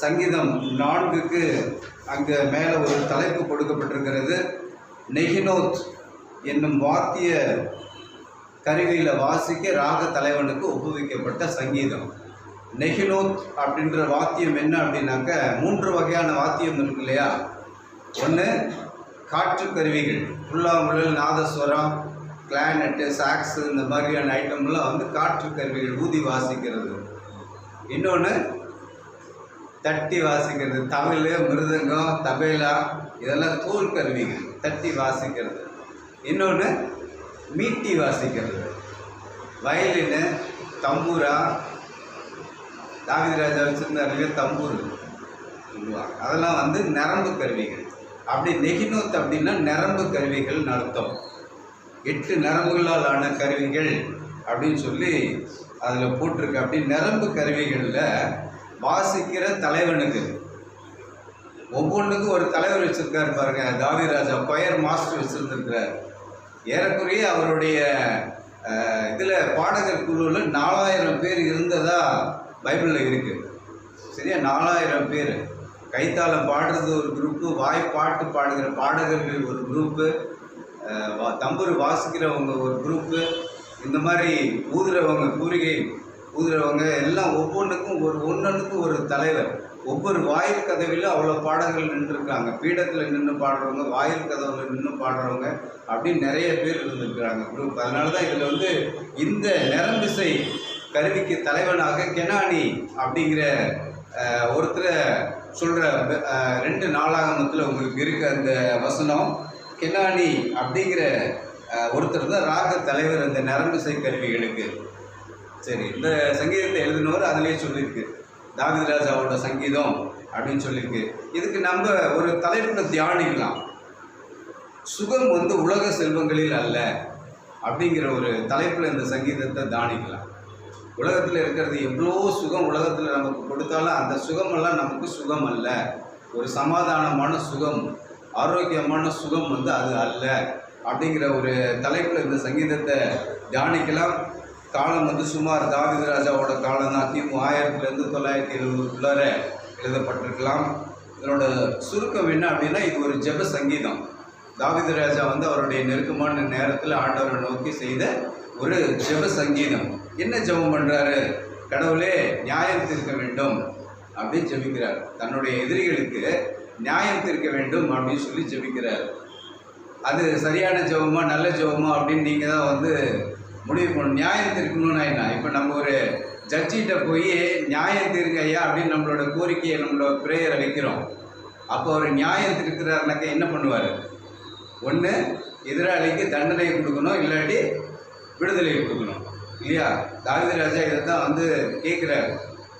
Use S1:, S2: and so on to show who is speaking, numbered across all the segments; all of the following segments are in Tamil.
S1: சங்கீதம் நான்குக்கு அங்கே மேலே ஒரு தலைப்பு கொடுக்கப்பட்டிருக்கிறது. நெகினோத் என்னும் வாத்திய கருவியில் வாசிக்க ராக தலைவனுக்கு ஒப்புவிக்கப்பட்ட சங்கீதம். நெகினோத் அப்படின்ற வாத்தியம் என்ன அப்படின்னாக்க மூன்று வகையான வாத்தியம் இருக்கு இல்லையா? ஒன்று காற்று கருவிகள். புல்லாங்குழல் நாதஸ்வரம் கிளானட்டு சாக்ஸு இந்த மாதிரியான ஐட்டம்லாம் வந்து காற்று கருவிகள் ஊதி வாசிக்கிறது. இன்னொன்று தட்டி வாசிக்கிறது. தமிழ் மிருதங்கம் தபேலா இதெல்லாம் தோல் கருவிகள். தட்டி வாசிக்கிறது. இன்னொன்று மீட்டி வாசிக்கிறது. வயலின்னு தம்பூரா தாவித ராஜா வச்சுருந்தாருங்க தம்பூர் சொல்லுவாங்க அதெல்லாம் வந்து நரம்பு கருவிகள். அப்படி நெகினோத் அப்படின்னா நரம்பு கருவிகள் நடத்தும். எட்டு நரம்புகளால் ஆன கருவிகள் அப்படின்னு சொல்லி அதில் போட்டிருக்கு. அப்படி நரம்பு கருவிகளில் வாசிக்கிற தலைவனுக்கு. ஒவ்வொன்றுக்கும் ஒரு தலைவர் வச்சுருக்காரு பாருங்க தாவிராஜா. Quire master வச்சுருந்துருக்கிறார். ஏறக்குறைய அவருடைய இதில் பாடகர் குழுவில் நாலாயிரம் பேர் இருந்ததா பைபிளில் இருக்குது சரியா? நாலாயிரம் பேர். கைத்தாளம் பாடுறது ஒரு குரூப்பு வாய் பாட்டு பாடுகிற பாடகர்கள் ஒரு குரூப்பு தம்புரு வாசிக்கிறவங்க ஒரு குரூப்பு இந்த மாதிரி ஊதுறவங்க பூரிகை ஊதுறவங்க எல்லாம் ஒவ்வொன்றுக்கும் ஒரு ஒன்றொன்றுக்கும் ஒரு தலைவர். ஒவ்வொரு வாயில் கதவிலும் அவ்வளோ பாடல்கள் நின்றுருக்காங்க. பீடத்தில் நின்று பாடுறவங்க வாயில் கதவில் நின்று பாடுறவங்க அப்படின்னு நிறைய பேர் இருந்திருக்கிறாங்க. குரூப். அதனால தான் இதில் வந்து இந்த நிரம்பிசை கருவிக்கு தலைவனாக கெனானி அப்படிங்கிற ஒருத்தரை சொல்கிற ரெண்டு நாளாகமத்தில் உங்களுக்கு இருக்க அந்த வசனம் கெனானி அப்படிங்கிற ஒருத்தர் தான் ராக தலைவர் அந்த நரம்பிசை கருவிகளுக்கு. சரி இந்த சங்கீதத்தை எழுதினவர் அதிலேயே சொல்லியிருக்கு. தாவித ராஜாவோட சங்கீதம் அப்படின்னு சொல்லியிருக்கு. இதுக்கு நம்ம ஒரு தலைப்பில் தியானிக்கலாம். சுகம் வந்து உலக செல்வங்களில் அல்ல அப்படிங்கிற ஒரு தலைப்பில் இந்த சங்கீதத்தை தியானிக்கலாம். உலகத்தில் இருக்கிறது எவ்வளோ சுகம் உலகத்தில் நமக்கு கொடுத்தாலும் அந்த சுகமெல்லாம் நமக்கு சுகம் அல்ல. ஒரு சமாதானமான சுகம் ஆரோக்கியமான சுகம் வந்து அது அல்ல அப்படிங்கிற ஒரு தலைப்பில் இந்த சங்கீதத்தை தியானிக்கலாம். காலம் வந்து சுமார் தாவித ராஜாவோட காலம் தான் கிமு ஆயிரத்துலேருந்து தொள்ளாயிரத்தி எழுபதுக்குள்ளார எழுதப்பட்டிருக்கலாம். இதனோட சுருக்கம் என்ன அப்படின்னா இது ஒரு ஜெப சங்கீதம். தாவித ராஜா வந்து அவருடைய நெருக்கமான நேரத்தில் ஆண்டவரை நோக்கி செய்த ஒரு ஜெப சங்கீதம். என்ன ஜெபம் பண்ணுறாரு கடவுளே நியாயம் தீர்க்க வேண்டும் அப்படின்னு ஜெபிக்கிறார். தன்னுடைய எதிரிகளுக்கு நியாயம் தீர்க்க வேண்டும் அப்படின்னு சொல்லி ஜெபிக்கிறார். அது சரியான ஜெபமா நல்ல ஜெபமா அப்படின்னு நீங்கள் தான் வந்து முடிவு பண்ணணும் நியாயம் தீர்க்கணும்னா என்ன இப்போ நம்ம ஒரு ஜட்ஜிகிட்ட போய் நியாயம் தீர்ங்க ஐயா அப்படின்னு நம்மளோட கோரிக்கையை நம்மளோட ப்ரேயரை வைக்கிறோம். அப்போ அவர் நியாயம் திருக்கிறாருனாக்க என்ன பண்ணுவார்? ஒன்று எதிராளிக்கு தண்டனை கொடுக்கணும் இல்லாட்டி விடுதலை கொடுக்கணும். இல்லையா? தாவித ராஜா இதை தான் வந்து கேட்குறாரு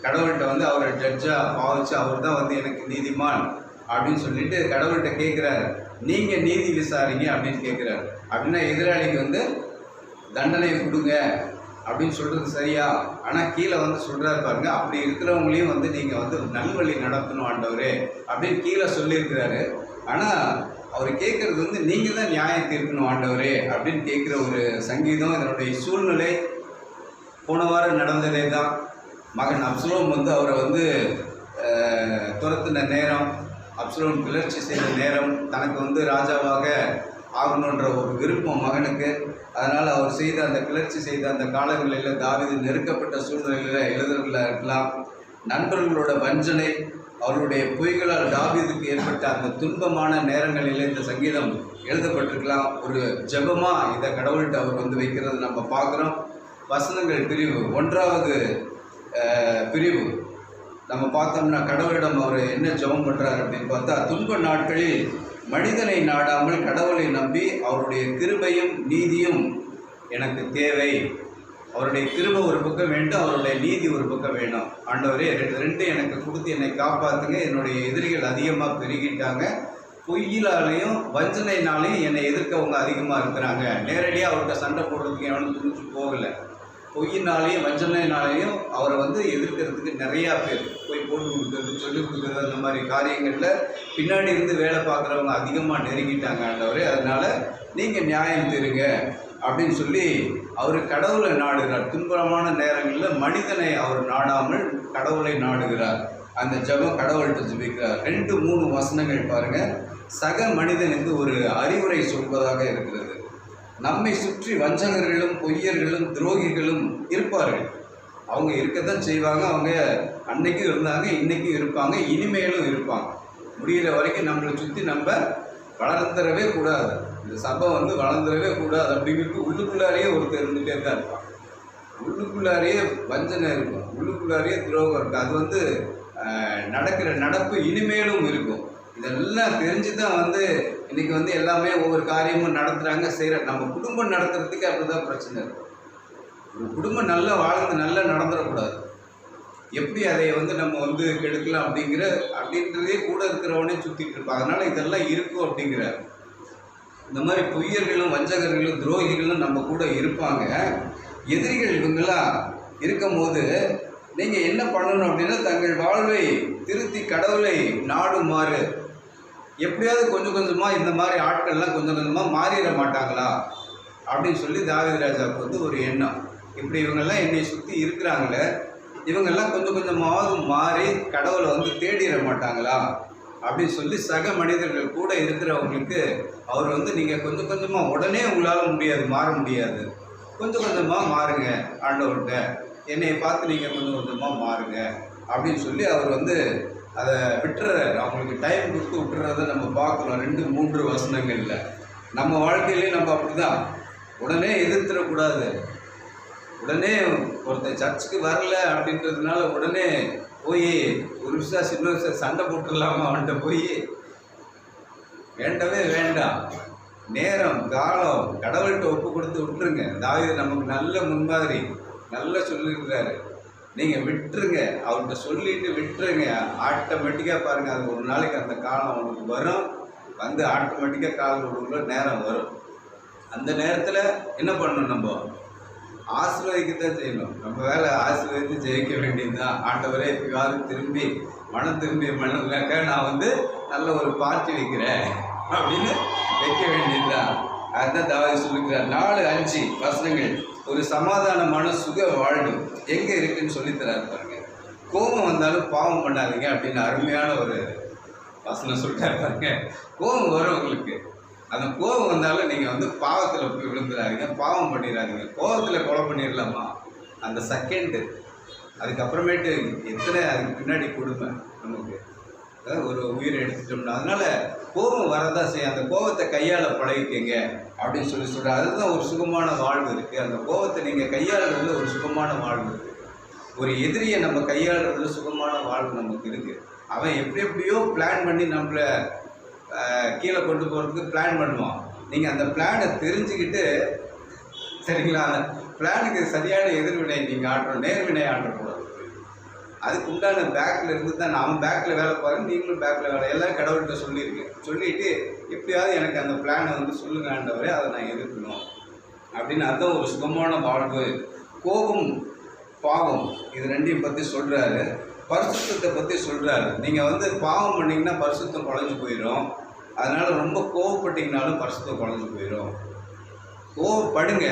S1: கடவுள்கிட்ட வந்து அவரை ஜட்ஜாக பாவிச்சு அவர் தான் வந்து எனக்கு நீதிமான் அப்படின்னு சொல்லிட்டு கடவுள்கிட்ட கேட்குறாரு நீங்கள் நீதி விசாரிங்க அப்படின்னு கேட்குறாரு அப்படின்னா எதிராளிக்கு வந்து தண்டனை கொடுங்க அப்படின்னு சொல்கிறது சரியா? ஆனால் கீழே வந்து சொல்கிறாரு பாருங்க அப்படி இருக்கிறவங்களையும் வந்து நீங்கள் வந்து நல்வழி நடத்தணும் ஆண்டவரே அப்படின்னு கீழே சொல்லியிருக்கிறாரு. ஆனால் அவர் கேட்குறது வந்து நீங்கள் தான் நியாயம் தீர்க்கணும் ஆண்டவரே அப்படின்னு கேட்குற ஒரு சங்கீதம் இதனுடைய சூழ்நிலை. போன வாரம் நடந்ததே தான். மகன் அப்சலோம் வந்து அவரை வந்து துரத்தின நேரம் அப்சலோம் கிளர்ச்சி செய்த நேரம் தனக்கு வந்து ராஜாவாக ஆகணுன்ற ஒரு விருப்பம் மகனுக்கு. அதனால் அவர் செய்த அந்த கிளர்ச்சி செய்த அந்த காலங்களில் தாவீது நெருக்கப்பட்ட சூழ்நிலையில் எழுதுறதுல இருக்கலாம். நண்பர்களோட வஞ்சனை அவருடைய பொய்களால் தாவிதுக்கு ஏற்பட்ட அந்த துன்பமான நேரங்களில் இந்த சங்கீதம் எழுதப்பட்டிருக்கலாம். ஒரு ஜெபமாக இதை கடவுள்கிட்ட அவர் வந்து வைக்கிறது நம்ம பார்க்குறோம். வசனங்கள் பிரிவு. ஒன்றாவது பிரிவு. நம்ம பார்த்தோம்னா கடவுளிடம் அவர் என்ன ஜெபம் பண்ணுறாரு அப்படின்னு பார்த்தா துன்ப நாட்களில் மனிதனை நாடாமல் கடவுளை நம்பி அவருடைய கிருபையும் நீதியும் எனக்கு தேவை. அவருடைய கிருபை ஒரு பக்கம் வேண்டும் அவருடைய நீதி ஒரு பக்கம் வேணும் ஆண்டவரே ரெண்டு ரெண்டும் எனக்கு கொடுத்து என்னை காப்பாற்றுங்க என்னுடைய எதிரிகள் அதிகமாக பெருகிட்டாங்க. பொய்யிலாலையும் வஞ்சனைனாலையும் என்னை எதிர்க்கவங்க அதிகமாக இருக்கிறாங்க. நேரடியாக அவர்கிட்ட சண்டை போடுறதுக்கு எவனும் துணிச்சு போகலை. பொய்யினாலையும் வஞ்சனையினாலையும் அவரை வந்து எதிர்க்கிறதுக்கு நிறையா பேர் போய் போட்டு கொடுக்குறது சொல்லிக் கொடுக்குறது அந்த மாதிரி காரியங்களில் பின்னாடி இருந்து வேலை பார்க்குறவங்க அதிகமாக நெருங்கிட்டாங்க ஆண்டவர். அதனால் நீங்கள் நியாயம் தருங்க அப்படின்னு சொல்லி அவர் கடவுளை நாடுகிறார். துன்பரமான நேரங்களில் மனிதனை அவர் நாடாமல் கடவுளை நாடுகிறார். அந்த ஜெபம் கடவுள்கிட்ட ஜபிக்கிறார். ரெண்டு மூணு வசனங்கள் பாருங்கள் சக மனிதனுக்கு ஒரு அறிவுரை சொல்வதாக இருக்கிறது. நம்மை சுற்றி வஞ்சகர்களும் பொய்யர்களும் துரோகிகளும் இருப்பார்கள். அவங்க இருக்கத்தான் செய்வாங்க. அவங்க அன்னைக்கும் இருந்தாங்க இன்னைக்கும் இருப்பாங்க இனிமேலும் இருப்பாங்க. முடிகிற வரைக்கும் நம்மளை சுற்றி நம்ம வளர்ந்துடவே கூடாது. இந்த சபை வந்து வளர்ந்துடவே கூடாது அப்படிங்கிறது உள்ளுக்குள்ளாரையே ஒருத்தர் இருந்துகிட்டே தான் இருப்பான். உள்ளுக்குள்ளாரையே வஞ்சனை இருக்கும். உள்ளுக்குள்ளாரையே துரோகம் இருக்கும். அது வந்து நடக்கிற நடப்பு இனிமேலும் இருக்கும். இதெல்லாம் தெரிஞ்சு தான் வந்து இன்னைக்கு வந்து எல்லாமே ஒவ்வொரு காரியமும் நடத்துகிறாங்க செய்கிற நம்ம குடும்பம் நடத்துறதுக்கு அப்படிதான் பிரச்சனை இருக்கும் ஒரு குடும்பம் நல்லா வாழ்ந்து நல்லா நடந்துடக்கூடாது எப்படி அதை வந்து நம்ம வந்து கெடுக்கலாம் அப்படிங்கிற அப்படின்றதே கூட இருக்கிறவனே சுற்றிட்டு இருப்பான். அதனால் இதெல்லாம் இருக்கும் அப்படிங்கிறார். இந்த மாதிரி பொய்யர்களும் வஞ்சகர்களும் துரோகிகளும் நம்ம கூட இருப்பாங்க. எதிரிகள் இவங்கெல்லாம் இருக்கும்போது நீங்கள் என்ன பண்ணணும் அப்படின்னா தங்கள் வாழ்வை திருத்தி கடவுளை நாடுமாறு. எப்படியாவது கொஞ்சம் கொஞ்சமாக இந்த மாதிரி ஆட்கள்லாம் கொஞ்சம் கொஞ்சமாக மாறிட மாட்டாங்களா? அப்படின்னு சொல்லி தாவீது ராஜாவுக்கு வந்து ஒரு எண்ணம். இப்படி இவங்கெல்லாம் என்னை சுற்றி இருக்கிறாங்களே இவங்கெல்லாம் கொஞ்சம் கொஞ்சமாவது மாறி கடவுளை வந்து தேடிட மாட்டாங்களா? அப்படின்னு சொல்லி சக மனிதர்கள் கூட இருக்கிறவங்களுக்கு அவர் வந்து நீங்கள் கொஞ்சம் கொஞ்சமாக உடனே உங்களால் முடியாது மாற முடியாது. கொஞ்சம் கொஞ்சமாக மாறுங்க ஆண்டவர்கிட்ட. என்னை பார்த்து நீங்கள் கொஞ்சம் கொஞ்சமாக மாறுங்க. அப்படின்னு சொல்லி அவர் வந்து அதை விட்டுறாரு. அவங்களுக்கு டைம் கொடுத்து விட்டுறத நம்ம பார்க்குறோம் ரெண்டு மூன்று வசனங்களில். நம்ம வாழ்க்கையிலே நம்ம அப்படிதான். உடனே எதிர்த்துடக்கூடாது உடனே ஒருத்தன் சர்ச்சுக்கு வரல அப்படின்றதுனால உடனே போய் ஒரு விஷயம் சின்ன விஷயம் சண்டை போட்டுடலாமா? அவன்கிட்ட போய் வேண்டவே வேண்டாம். நேரம் காலம் கடவுள்கிட்ட ஒப்பு கொடுத்து விட்டுருங்க. தாவீது நமக்கு நல்ல முன்மாதிரி நல்லா சொல்லியிருக்கிறாரு. நீங்கள் விட்டுருங்க. அவர்கிட்ட சொல்லிட்டு விட்டுருங்க. ஆட்டோமேட்டிக்காக பாருங்கள் அது ஒரு நாளைக்கு அந்த காலம் அவனுக்கு வரும். வந்து ஆட்டோமேட்டிக்காக கால் விடுங்களோ நேரம் வரும். அந்த நேரத்தில் என்ன பண்ணணும் நம்ம? ஆசீர்வதிக்கத்தான் செய்யணும். நம்ம வேலை ஆசீர்வதித்து ஜெயிக்க வேண்டியது தான் ஆண்டவரே எப்பயாவது திரும்பி மனம் திரும்பி மனம்னாக்கா நான் வந்து நல்ல ஒரு பார்ட்டி வைக்கிறேன். அப்படின்னு வைக்க வேண்டியதுதான். அதுதான் தாவதி சொல்லிக்கிறார் நாலு அஞ்சு வசனங்கள் ஒரு சமாதானமான சுக வாழ்வு எங்கே இருக்குன்னு சொல்லித்தராரு பாருங்க. கோபம் வந்தாலும் பாவம் பண்ணாதீங்க அப்படின்னு அருமையான ஒரு வசனம் சொல்லிட்டாரு பாருங்க. கோபம் வரும் உங்களுக்கு. அந்த கோபம் வந்தாலும் நீங்கள் வந்து பாவத்தில் போய் விழுந்துடாதீங்க பாவம் பண்ணிடாதீங்க கோபத்தில் கொலை பண்ணிடலாமா அந்த செகண்டு அதுக்கப்புறமேட்டு எத்தனை அதுக்கு பின்னாடி கொடுமை? ஒரு உயிரை எடுத்துட்டோம்னா அதனால் கோபம் வரதான் செய்யும். அந்த கோபத்தை கையால் பழகிக்கங்க அப்படின்னு சொல்லி சொல்கிறார் அதுதான் ஒரு சுகமான வாழ்வு இருக்குது அந்த கோபத்தை நீங்கள் கையாளுறதுல ஒரு சுகமான வாழ்வு இருக்குது ஒரு எதிரியை நம்ம கையாளுறதுல சுகமான வாழ்வு நமக்கு இருக்குது அவன் எப்படி எப்படியோ பிளான் பண்ணி நம்மளை கீழே கொண்டு போகிறதுக்கு பிளான் பண்ணுவான். நீங்கள் அந்த பிளானை தெரிஞ்சுக்கிட்டு சரிங்களா? அந்த பிளானுக்கு சரியான எதிர்வினை நீங்கள் ஆடுறோம் நேர்வினை ஆடுறோம் அதுக்கு உண்டான பேக்கில் இருந்து தான் அவன் பேக்கில் வேலை பாருங்க நீங்களும் பேக்கில் வேலை எல்லாம் கடவுள்கிட்ட சொல்லியிருக்கேன். சொல்லிவிட்டு எப்படியாவது எனக்கு அந்த பிளானை வந்து சொல்லுங்க அதை நான் எதிர்க்கணும். அப்படின்னு அதுதான் ஒரு சுகமான வாழ்வு கோபம் பாவம் இது ரெண்டையும் பற்றி சொல்கிறாரு பரிசுத்தத்தை பற்றி சொல்கிறாரு நீங்கள் வந்து பாவம் பண்ணிங்கன்னா பரிசுத்தம் குழஞ்சி போயிடும். அதனால் ரொம்ப கோவப்பட்டீங்கனாலும் பரிசுத்தம் குழஞ்சி போயிடும். கோவப்படுங்க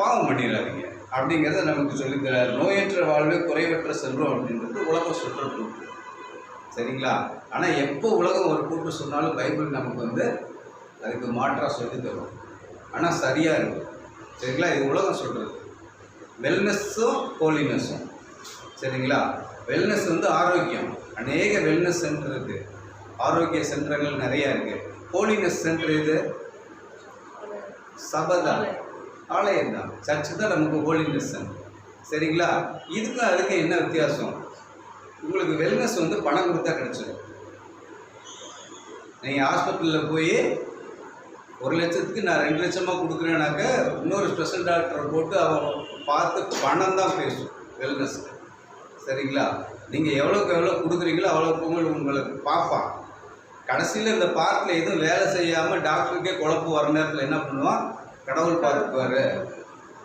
S1: பாவம் பண்ணிடாதீங்க. அப்படிங்கிறத நமக்கு சொல்லித்தரார் நோயற்ற வாழ்வே குறைவற்ற செல்வம் அப்படின்றது உலகம் சொல்கிற கூட்டு சரிங்களா? ஆனால் எப்போ உலகம் ஒரு கூட்டு சொன்னாலும் பைபிள் நமக்கு வந்து அதுக்கு மாற்றாக சொல்லி தரும். ஆனால் சரியாக இருக்கும் சரிங்களா? இது உலகம் சொல்கிறது வெல்னஸ்ஸும் ஹோலினஸும் சரிங்களா? வெல்னஸ் வந்து ஆரோக்கியம். அநேக வெல்னஸ் சென்டர் இருக்குது ஆரோக்கிய சென்டர்கள் நிறையா இருக்குது ஹோலினஸ் சென்டர் இது சபை ஆலயம் தான் சர்ச்சு தான் நமக்கு ஹோலினஸ் சரிங்களா? இதுக்கும் அதுக்கு என்ன வித்தியாசம்? உங்களுக்கு வெல்னஸ் வந்து பணம் கொடுத்தா கிடைச்சிடும். நீங்கள் ஹாஸ்பிட்டலில் போய் ஒரு லட்சத்துக்கு நான் ரெண்டு லட்சமாக கொடுக்குறேனாக்க இன்னொரு ஸ்பெஷல் டாக்டரை போட்டு அவன் பார்த்து பணம் தான் பேசும் வெல்னஸ் சரிங்களா? நீங்கள் எவ்வளோக்கு எவ்வளோ கொடுக்குறீங்களோ அவ்வளோக்கு உங்களுக்கு உங்களுக்கு பார்ப்பான். கடைசியில் இந்த பார்க்கில் எதுவும் வேலை செய்யாமல் டாக்டருக்கே குழப்பு வர நேரத்தில் என்ன பண்ணுவான்? கடவுள் பார்த்துக்குவார்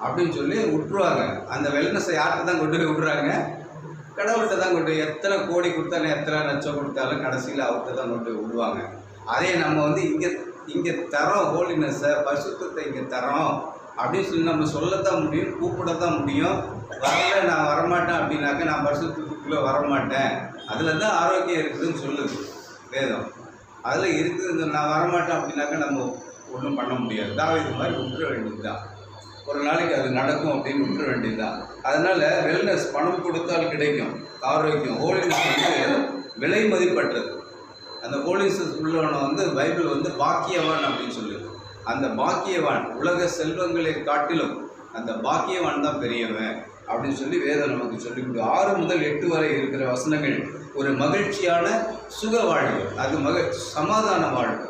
S1: அப்படின்னு சொல்லி விட்டுருவாங்க அந்த வெல்னஸை யார்கிட்ட தான் கொண்டு போய் விட்றாங்க? கடவுள்கிட்ட தான் கொண்டு போய் எத்தனை கோடி கொடுத்தாலும் எத்தனை லட்சம் கொடுத்தாலும் கடைசியில் அவர்கிட்ட தான் கொண்டு போய் விடுவாங்க. அதே நம்ம வந்து இங்கே இங்கே தரோம் ஹோலினஸை பரிசுத்தத்தை இங்கே தரோம் அப்படின்னு சொல்லி நம்ம சொல்லத்தான் முடியும் கூப்பிடத்தான் முடியும். வரல நான் வரமாட்டேன் அப்படின்னாக்க நான் பரிசுக்குள்ளே வரமாட்டேன். அதில் தான் ஆரோக்கியம் இருக்குதுன்னு சொல்லுது வேதம். அதில் இருக்குது நான் வரமாட்டேன் அப்படின்னாக்க நம்ம ஒன்றும் பண்ண முடியாது. தாவீது மாதிரி விட்டுற வேண்டியது தான் ஒரு நாளைக்கு அது நடக்கும் அப்படின்னு விட்டுற வேண்டியது தான் அதனால் வெல்னஸ் பணம் கொடுத்தால் கிடைக்கும். ஆரோக்கியம் ஹோலினஸ் வந்து விலை மதிப்பற்றது. அந்த ஹோலினஸ் உள்ளவனை வந்து பைபிள் வந்து பாக்கியவான் அப்படின்னு சொல்லுது. அந்த பாக்கியவான் உலக செல்வங்களை காட்டிலும் அந்த பாக்கியவான் தான் பெரியவன் அப்படின்னு சொல்லி வேதம் நமக்கு சொல்லி கொடு ஆறு முதல் எட்டு வரை இருக்கிற வசனங்கள் ஒரு மகிழ்ச்சியான சுக வாழ்வு அது மக சமாதான வாழ்வு.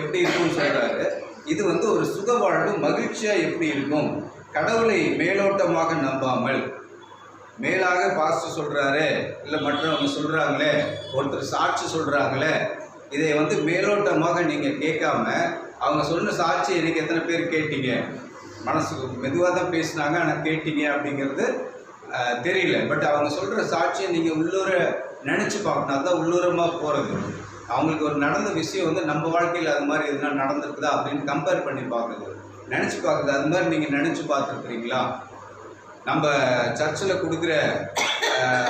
S1: எப்படி இருக்கும்னு சொல்கிறாரு இது வந்து ஒரு சுக வாழ்வு மகிழ்ச்சியாக எப்படி இருக்கும்? கடவுளை மேலோட்டமாக நம்பாமல். மேலாக பாஸ்டர் சொல்கிறாரு இல்லை மற்றவங்க சொல்கிறாங்களே ஒருத்தர் சாட்சி சொல்கிறாங்களே இதை வந்து மேலோட்டமாக நீங்கள் கேட்காம அவங்க சொன்ன சாட்சி எனக்கு எத்தனை பேர் கேட்டீங்க? மனசுக்கு மெதுவாக தான் பேசினாங்க ஆனால் கேட்டீங்க அப்படிங்கிறது தெரியல. பட் அவங்க சொல்கிற சாட்சியை நீங்கள் உள்ளூர நினச்சி பார்க்கணும். அதுதான் உள்ளூரமாக போகிறது அவங்களுக்கு ஒரு நடந்த விஷயம் வந்து நம்ம வாழ்க்கையில் அது மாதிரி எதுனா நடந்திருக்குதா அப்படின்னு கம்பேர் பண்ணி பார்க்குறது. நினச்சி பார்க்குறது. அது மாதிரி நீங்கள் நினச்சி பார்த்துருக்குறீங்களா? நம்ம சர்ச்சில் கொடுக்குற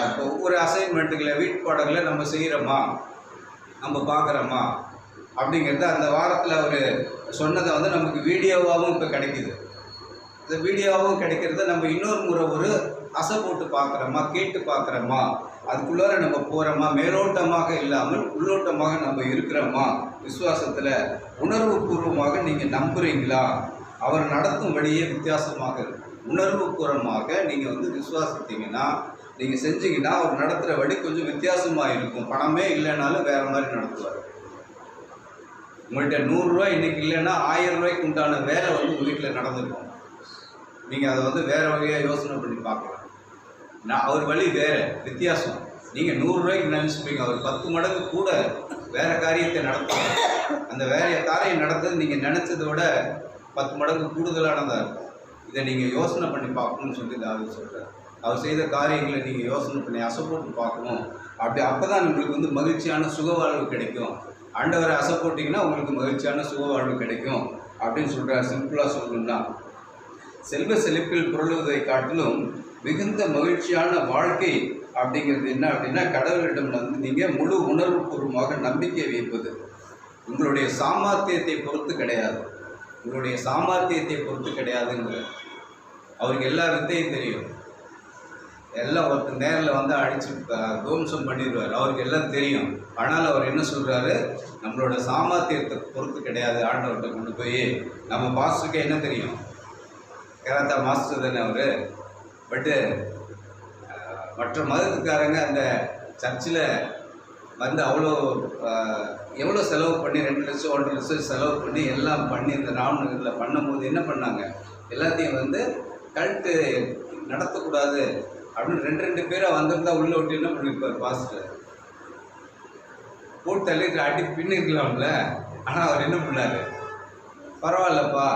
S1: இப்போ ஒவ்வொரு அசைன்மெண்ட்டுகளை வீட்டு பாடங்களை நம்ம செய்கிறோமா நம்ம பார்க்குறோமா? அப்படிங்கிறது அந்த வாரத்தில் அவர் சொன்னதை வந்து நமக்கு வீடியோவாகவும் இப்போ கிடைக்குது. இந்த வீடியோவாகவும் கிடைக்கிறத நம்ம இன்னொரு முறை ஒரு அசை போட்டு பார்க்குறோமா கேட்டு பார்க்குறோமா? அதுக்குள்ளார நம்ம போகிறோமா மேலோட்டமாக இல்லாமல் உள்ளோட்டமாக நம்ம இருக்கிறோமா? விசுவாசத்தில் உணர்வு பூர்வமாக நீங்கள் நம்புகிறீங்களா அவர் நடத்தும் வழியே வித்தியாசமாக இருக்கும் உணர்வு பூர்வமாக நீங்கள் வந்து விசுவாசித்தீங்கன்னா நீங்கள் செஞ்சீங்கன்னா அவர் நடத்துகிற வழி கொஞ்சம் வித்தியாசமாக இருக்கும். பணமே இல்லைனாலும் வேறு மாதிரி நடத்துவார். உங்கள்கிட்ட நூறுரூவா இன்னைக்கு இல்லைன்னா ஆயிரம் ரூபாய்க்கு உண்டான வேலை வந்து உங்கள் வீட்டில் நடந்திருக்கும். நீங்கள் அதை வந்து வேறு வகையாக யோசனை பண்ணி பார்க்கலாம். நான் அவர் வழி வேறு வித்தியாசம். நீங்கள் நூறுரூவாய்க்கு நினச்சிப்பீங்க அவர் பத்து மடங்கு கூட வேறு காரியத்தை நடத்துவார். அந்த வேற காரியம் நடந்தது நீங்கள் நினச்சதை விட பத்து மடங்கு கூடுதலானதாக இருக்கும் இதை நீங்கள் யோசனை பண்ணி பார்க்கணும்னு சொல்லி தாவி சொல்கிறார் அவர் செய்த காரியங்களை நீங்கள் யோசனை பண்ணி அசைப்போட்டு பார்க்கணும். அப்படி அப்போ தான் உங்களுக்கு வந்து மகிழ்ச்சியான சுகவாழ்வு கிடைக்கும். ஆண்டவரை அசப்போட்டிங்கன்னா உங்களுக்கு மகிழ்ச்சியான சுகவாழ்வு கிடைக்கும் அப்படின்னு சொல்கிறார் சிம்பிளாக சொல்லணும்னா. செல்வ செழிப்பில் புரளுவதை காட்டிலும் மிகுந்த மகிழ்ச்சியான வாழ்க்கை அப்படிங்கிறது என்ன அப்படின்னா கடவுளிடம் வந்து நீங்கள் முழு உணர்வுபூர்வமாக நம்பிக்கை வைப்பது. உங்களுடைய சாமர்த்தியத்தை பொறுத்து கிடையாது. உங்களுடைய சாமர்த்தியத்தை பொறுத்து கிடையாதுங்கிற அவருக்கு எல்லா வித்தையும் தெரியும். எல்லாம் ஒருத்தர் நேரில் வந்து அடித்து துவம்சம் பண்ணிடுவார். அவருக்கு எல்லாம் தெரியும். ஆனால் அவர் என்ன சொல்கிறாரு நம்மளோட சாமர்த்தியத்தை பொறுத்து கிடையாது. ஆண்டவர்கிட்ட கொண்டு போய் நம்ம பாஸ்டருக்கு என்ன தெரியும்? கராத்தா மாஸ்டர் தானே அவர்? பட்டு மற்ற மதத்துக்காரங்க அந்த சர்ச்சில் வந்து அவ்வளோ எவ்வளோ செலவு பண்ணி ரெண்டு லட்சம் ஒன்றரை லட்சம் செலவு பண்ணி எல்லாம் பண்ணி இந்த ராம்நகரில் பண்ணும்போது என்ன பண்ணாங்க? எல்லாத்தையும் வந்து கல்ட்டு நடத்தக்கூடாது அப்படின்னு ரெண்டு ரெண்டு பேரை வந்திருந்தா உள்ள விட்டு என்ன பண்ணியிருப்பார் பாஸ்டர்? போட்டு தள்ளிட்டு அடி பின்னிருக்கலாம்ல. ஆனால் அவர் என்ன பண்ணார்? பரவாயில்லப்பா.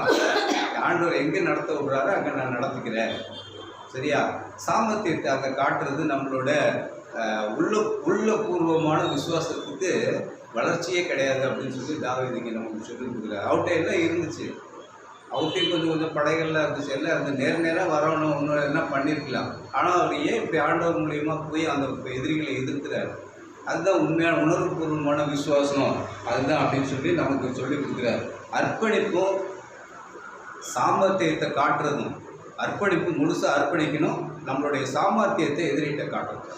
S1: ஆண்டவர் எங்கே நடத்த விடுறாரோ அங்கே நான் நடத்திக்கிறேன் சரியா? சாமர்த்தியத்தை அங்கே காட்டுறது நம்மளோட உள்ள உள்ளபூர்வமான விசுவாசத்துக்கு வளர்ச்சியே கிடையாது அப்படின்னு சொல்லி தாவீதுங்க நமக்கு சொல்லி கொடுக்குறாரு. அவர்கிட்ட எல்லாம் இருந்துச்சு. அவர்கிட்டயும் கொஞ்சம் கொஞ்சம் படைகள்லாம் இருந்துச்சு. எல்லாம் இருந்து நேர நேராக வரணும். இன்னொரு என்ன பண்ணியிருக்கலாம் ஆனால் அவர் ஏன் இப்படி ஆண்டவர் மூலியமாக போய் அந்த எதிரிகளை எதிர்க்கிறார்? அதுதான் உண்மையான உணர்வுபூர்வமான விசுவாசம். அதுதான் அப்படின்னு சொல்லி நமக்கு சொல்லி கொடுக்குறாரு. அர்ப்பணிப்பும் சாமர்த்தியத்தை காட்டுறதும் அர்ப்பணிப்பு முழுசாக அர்ப்பணிக்கணும் நம்மளுடைய சாமர்த்தியத்தை எதிரிட்ட காட்டணும்.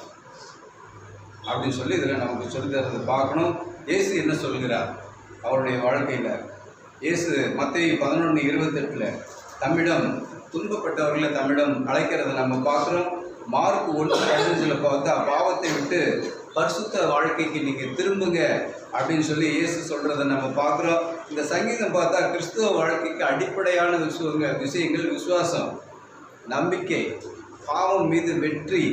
S1: அப்படின்னு சொல்லி இதில் நமக்கு சொல்லித்தரது பார்க்கணும். இயேசு என்ன சொல்கிறார்? அவருடைய வாழ்க்கையில் இயேசு மத்திய பதினொன்று இருபத்தெட்டில் தம்மிடம் துன்பப்பட்டவர்களை தம்மிடம் அழைக்கிறத நம்ம பார்க்குறோம். மார்க் ஒன்று பதினஞ்சில் பார்த்தா பாவத்தை விட்டு பரிசுத்த வாழ்க்கைக்கு நீங்கள் திரும்புங்க அப்படின்னு சொல்லி இயேசு சொல்கிறத நம்ம பார்க்குறோம். இந்த சங்கீதம் பார்த்தா கிறிஸ்துவ வாழ்க்கைக்கு அடிப்படையான விஷயங்க விஷயங்கள் விசுவாசம் நம்பிக்கை பாவம் மீது வெற்றி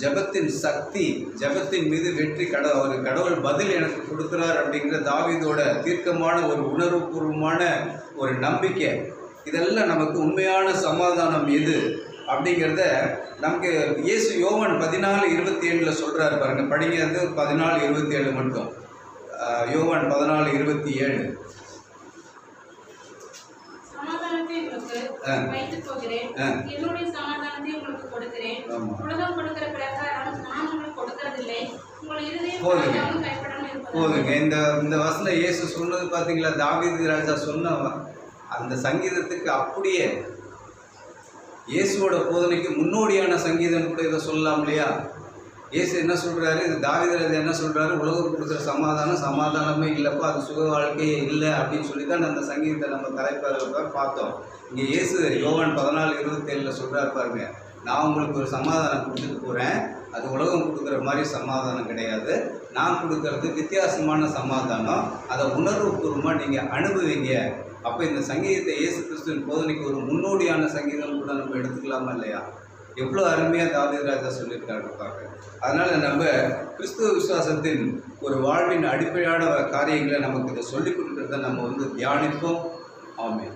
S1: ஜெபத்தின் சக்தி ஜெபத்தின் மீது வெற்றி கடவுள் கடவுள் பதில் எனக்கு கொடுக்குறார் அப்படிங்கிற தாவிதோட தீர்க்கமான ஒரு உணர்வுபூர்வமான ஒரு நம்பிக்கை. இதெல்லாம் நமக்கு உண்மையான சமாதானம் எது? அப்படிங்கிறத நமக்கு இயேசு யோவான் பதினாலு இருபத்தி ஏழில் சொல்கிறாரு பாருங்க. படிங்க வந்து பதினாலு இருபத்தி ஏழு மட்டும் யோவான் பதினாலு இருபத்தி ஏழு.
S2: என்னுடைய சமாதானத்தை உங்களுக்கு கொடுக்கிறேன்.
S1: ஆமா.
S2: உலகம் கொடுக்கிற பிரகாரம் நான் உங்களுக்கு கொடுக்கறதில்லை. உங்கள் இருதயம்
S1: போதுங்க. போதுங்க. இந்த இந்த வசனம் இயேசு சொன்னது பார்த்தீங்களா? தாவீது ராஜா சொன்ன அந்த சங்கீதத்துக்கு அப்படியே இயேசுவோட போதனைக்கு முன்னோடியான சங்கீதம் கூட இதை சொல்லலாம் இல்லையா? இயேசு என்ன சொல்கிறாரு இது தாவிதர் ராஜா என்ன சொல்கிறாரு உலகம் கொடுக்குற சமாதானம் சமாதானமே இல்லைப்பா அது சுக வாழ்க்கையே இல்லை அப்படின்னு சொல்லி தான் அந்த சங்கீதத்தை நம்ம தலைப்பாளர் பார்த்தோம். இங்கே இயேசு யோவான் பதினாலு இருபத்தேழில் சொல்கிறார் பாருங்க நான் உங்களுக்கு ஒரு சமாதானம் கொடுத்துட்டு போகிறேன் அது உலகம் கொடுக்குற மாதிரி சமாதானம் கிடையாது. நான் கொடுக்கறது வித்தியாசமான சமாதானம். அதை உணர்வுபூர்வமாக நீங்கள் அனுபவிங்க. அப்போ இந்த சங்கீதத்தை இயேசு கிறிஸ்துவின் போதனைக்கு ஒரு முன்னோடியான சங்கீதம் கூட நம்ம எடுத்துக்கலாமா இல்லையா? எவ்வளோ அருமையாக தாவீது ராஜா சொல்லியிருக்காரு பாருங்க. அதனால் நம்ம கிறிஸ்துவ விசுவாசத்தின் ஒரு வாழ்வின் அடிப்படையான காரியங்களை நமக்கு இதை சொல்லிக் கொடுக்குறத நம்ம வந்து தியானிப்போம். ஆமே